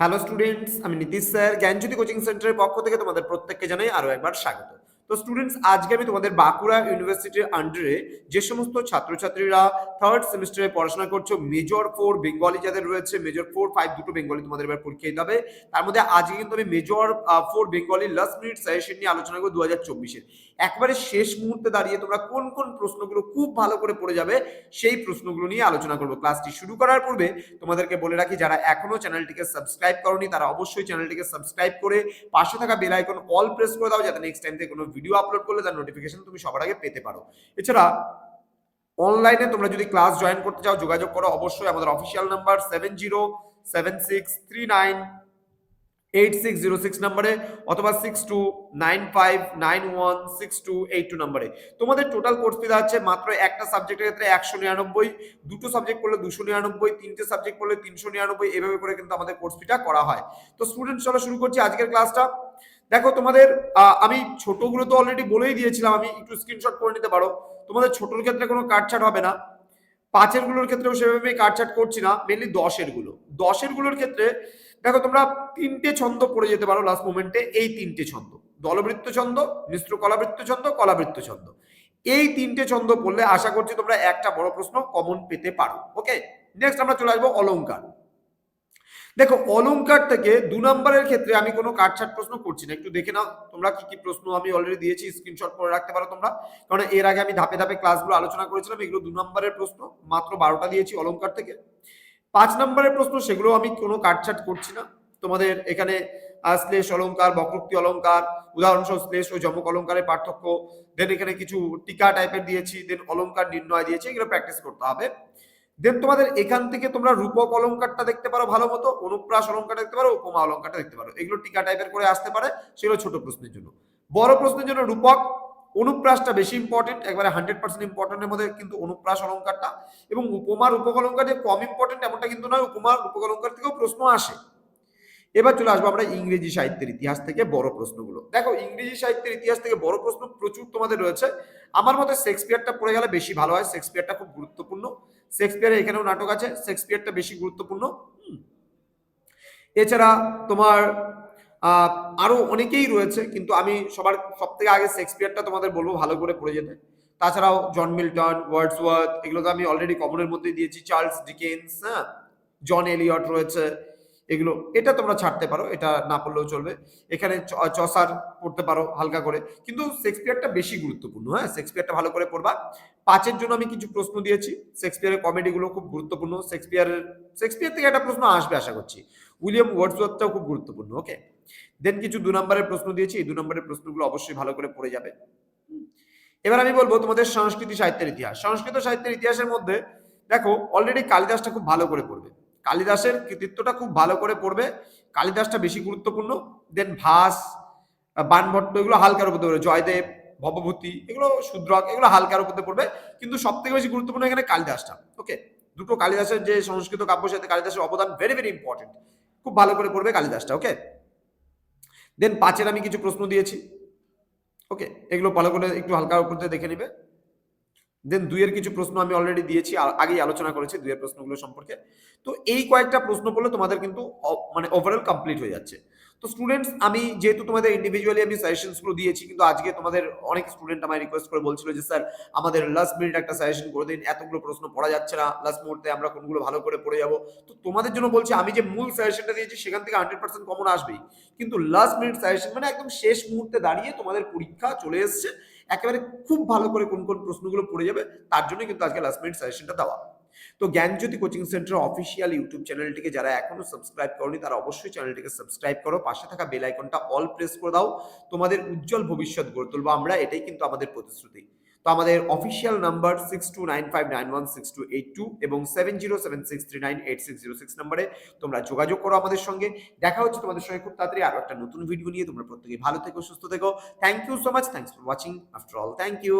Hello students আমি Nitish sir. জ্ঞানজ্যোতি coaching সেন্টারের পক্ষ থেকে তোমাদের প্রত্যেককে জানাই আরও একবার স্বাগত। তো স্টুডেন্টস আজকে আমি তোমাদের বাঁকুড়া ইউনিভার্সিটির আন্ডারে যে সমস্ত ছাত্রছাত্রীরা থার্ড সেমিস্টারে পড়াশোনা করছ মেজর ফোর বেঙ্গলি যাদের রয়েছে মেজর ফোর ফাইভ দুটো বেঙ্গলি তোমাদের এবার পরীক্ষা দিতে হবে। তার মধ্যে আজকে কিন্তু আমি major four Bengali last minute suggestion নিয়ে আলোচনা করব দু হাজার চব্বিশের একবারে শেষ মুহূর্তে দাঁড়িয়ে তোমরা কোন কোন প্রশ্নগুলো খুব ভালো করে পড়ে যাবে, সেই প্রশ্নগুলো নিয়ে আলোচনা করব। ক্লাসটি শুরু করার পূর্বে তোমাদেরকে বলে রাখি, যারা এখনও চ্যানেলটিকে সাবস্ক্রাইব করনি, তারা অবশ্যই চ্যানেলটিকে সাবস্ক্রাইব করে পাশে থাকা বেল আইকন অল প্রেস করে দাও, যাতে নেক্সট টাইম থেকে কোনো ভিডিও আপলোড করলে তার নোটিফিকেশন তুমি সবার আগে পেতে পারো। এছাড়া অনলাইনে তোমরা যদি ক্লাস জয়েন করতে চাও, যোগাযোগ করো অবশ্যই আমাদের official number seven zero seven six three nine eight six zero six নাম্বারে অথবা six two nine five nine one six two eight two নাম্বারে তোমাদের টোটাল কোর্স ফি আছে মাত্র একটা সাবজেক্টের ক্ষেত্রে একশো নিরানব্বই, দুটো সাবজেক্ট পড়লে দুশো নিরানব্বই, তিনটে সাবজেক্ট পড়লে তিনশো নিরানব্বই, এভাবে করে কিন্তু আমাদের কোর্স ফিটা করা হয়। তো স্টুডেন্ট চলো শুরু করছি আজকের ক্লাসটা দেখো, তোমাদের আমি ছোটগুলো তো অলরেডি বলেই দিয়েছিলাম, আমি একটু স্ক্রিনশট করে নিতে পারো। তোমাদের ছোটর ক্ষেত্রে কোনো কাটছাট হবে না। পাঁচেরগুলোর ক্ষেত্রেও সেভাবে আমি কাটছাট করছি না মেনলি দশেরগুলো দশেরগুলোর ক্ষেত্রে, দেখো, তোমরা তিনটে ছন্দ পড়ে যেতে পারো লাস্ট মোমেন্টে এই তিনটে ছন্দ। দলবৃত্ত ছন্দ, মিশ্র কলাবৃত্ত ছন্দ কলাবৃত্ত ছন্দ। এই তিনটে ছন্দ পড়লে আশা করছি তোমরা একটা বড় প্রশ্ন কমন পেতে পারো ওকে নেক্সট আমরা চলে আসব অলংকার দেখো, অলংকার থেকে দু নম্বরের ক্ষেত্রে আমি কোনো কাটছাট প্রশ্ন করছি না। একটু দেখে নাও তোমরা কি কি প্রশ্ন আমি অলরেডি দিয়েছি স্ক্রিনশট করে রাখতে পারো তোমরা। কারণ এর আগে আমি ধাপে ধাপে ক্লাসগুলো আলোচনা করেছিলাম, এগুলো দু নম্বরের প্রশ্ন, মাত্র বারোটা দিয়েছি অলংকার থেকে। পাঁচ নম্বরের প্রশ্ন, সেগুলো আমি কোনো কাটছাট করছি না। তোমাদের এখানে শ্লেষ অলংকার, বক্রোক্তি অলংকার উদাহরণসহ শ্লেষ ও যমক অলংকারের পার্থক্য দেন এখানে কিছু টিকা টাইপের দিয়েছি দেন অলংকার নির্ণয় দিয়েছি, এগুলো প্র্যাকটিস করতে হবে। দেন তোমাদের এখান থেকে তোমরা রূপক অলঙ্কারটা দেখতে পারো ভালো মতো, অনুপ্রাস অলংকার দেখতে পারো, উপমা অলঙ্কারটা দেখতে পারো। এগুলো টিকা টাইপের করে আসতে পারে, সেগুলো ছোট প্রশ্নের জন্য। বড় প্রশ্নের জন্য রূপক, অনুপ্রাসটা বেশি ইম্পর্টেন্ট একবারে হান্ড্রেড পার্সেন্ট ইম্পর্টেন্টের মধ্যে কিন্তু অনুপ্রাস অলঙ্কারটা এবং উপমার উপকলঙ্কার যে কম ইম্পর্টেন্ট এমনটা কিন্তু নয় উপমার উপকলঙ্কার থেকেও প্রশ্ন আসে। এবার চলে আসব আমরা ইংরেজি সাহিত্যের ইতিহাস থেকে বড় প্রশ্নগুলো। দেখো, ইংরেজি সাহিত্যের ইতিহাস থেকে বড় প্রশ্ন প্রচুর তোমাদের রয়েছে। আমার মতে শেক্সপিয়ারটা পড়ে গেলে বেশি ভালো হয় শেক্সপিয়ারটা খুব গুরুত্বপূর্ণ। শেক্সপিয়ারের এখানেও নাটক আছে। শেক্সপিয়ারটা বেশি গুরুত্বপূর্ণ। এছাড়া তোমার আরও আরও অনেকেই রয়েছে, কিন্তু আমি সবার সব থেকে আগে শেক্সপিয়ারটা তোমাদের বলব ভালো করে পড়ে যেতে। তাছাড়াও জন মিল্টন, ওয়ার্ডসওয়ার্থ, এগুলো তো আমি অলরেডি কমনের মধ্যেই দিয়েছি। চার্লস ডিকেন্স হ্যাঁ? জন এলিয়ট রয়েছে। এগুলো, এটা তোমরা ছাড়তে পারো, এটা না পড়লেও চলবে। এখানে চসার পড়তে পারো হালকা করে। কিন্তু শেক্সপিয়ারটা বেশি গুরুত্বপূর্ণ হ্যাঁ? শেক্সপিয়ারটা ভালো করে পড়বা। পাঁচের জন্য আমি কিছু প্রশ্ন দিয়েছি। শেক্সপিয়ারের কমেডিগুলো খুব গুরুত্বপূর্ণ। শেক্সপিয়ারের, শেক্সপিয়ার থেকে একটা প্রশ্ন আসবে, আশা করছি। উইলিয়াম ওয়ার্ডসওয়ার্থটাও খুব গুরুত্বপূর্ণ, ওকে? দেন কিছু দু নম্বরের প্রশ্ন দিয়েছি। এই দু নম্বরের প্রশ্নগুলো অবশ্যই ভালো করে পড়ে যাবে। এবার আমি বলব তোমাদের সংস্কৃতি সাহিত্যের ইতিহাস। সংস্কৃত সাহিত্যের ইতিহাসের মধ্যে, দেখো অলরেডি কালিদাসটা খুব ভালো করে পড়বে। কালিদাসের কৃতিত্বটা খুব ভালো করে পড়বে। কালিদাসটা বেশি গুরুত্বপূর্ণ। দেন ভাস আহ, বাণভট্ট এগুলো হালকার উপর পড়বে। জয়দেব ভবভূতি এগুলো শুদ্রক এগুলো হালকার উপর পড়বে। কিন্তু সব থেকে বেশি গুরুত্বপূর্ণ এখানে কালিদাসটা। ওকে দুটো কালিদাসের যে সংস্কৃত কাব্য সাথে কালিদাসের অবদান ভেরি ভেরি ইম্পর্টেন্ট খুব ভালো করে পড়বে কালিদাসটা ওকে দেন পাঁচের আমি কিছু প্রশ্ন দিয়েছি। ওকে এগুলো ভালো করে একটু হালকার উপর দেখে নিবে। দেন দুইয়ের কিছু প্রশ্ন আমি অলরেডি দিয়েছি আগেই আলোচনা করেছি দুইয়ের প্রশ্নগুলো সম্পর্কে। তো এই কয়েকটা প্রশ্ন পড়লে তোমাদের কিন্তু মানে ওভারঅল কমপ্লিট হয়ে যাচ্ছে। তো স্টুডেন্টস আমি যেহেতু তোমাদের ইন্ডিভিজুয়ালি আমি সাজেশনসগুলো দিয়েছি, কিন্তু আজকে তোমাদের অনেক স্টুডেন্ট আমায় রিকোয়েস্ট করে বলছিল যে স্যার আমাদের লাস্ট মিনিট একটা সাজেশন করে দিন, এতগুলো প্রশ্ন পড়া যাচ্ছে না লাস্ট মুহূর্তে আমরা কোনগুলো ভালো করে পড়ে যাব। তো তোমাদের জন্য বলছি, আমি যে মূল সাজেশনটা দিয়েছি, সেখান থেকে হান্ড্রেড পার্সেন্ট কমন আসবেই। কিন্তু লাস্ট মিনিট সাজেশন মানে একদম শেষ মুহূর্তে দাঁড়িয়ে তোমাদের পরীক্ষা চলে এসছে, একেবারে খুব ভালো করে কোন কোন প্রশ্নগুলো পড়ে যাবে, তার জন্য কিন্তু আজকে লাস্ট মিনিট সাজেশনটা দেওয়া। তো Gyanjyoti coaching centre official YouTube চ্যানেলটিকে যারা এখনও সাবস্ক্রাইব করনি, তারা অবশ্যই চ্যানেলটিকে সাবস্ক্রাইব করো। পাশে থাকা বেল আইকনটা অল প্রেস করে দাও। তোমাদের উজ্জ্বল ভবিষ্যৎ গড়ে তুলবো আমরা, এটাই কিন্তু আমাদের প্রতিশ্রুতি। তো আমাদের official number six two nine five nine one six two eight two এবং seven zero seven six three nine eight six zero six নাম্বারে তোমরা যোগাযোগ করো আমাদের সঙ্গে। দেখা হচ্ছে তোমাদের সঙ্গে খুব তাড়াতাড়ি আরও একটা নতুন ভিডিও নিয়ে। তোমরা প্রত্যেকে ভালো থেকো, সুস্থ থেকো। Thank you so much thanks for watching after all thank you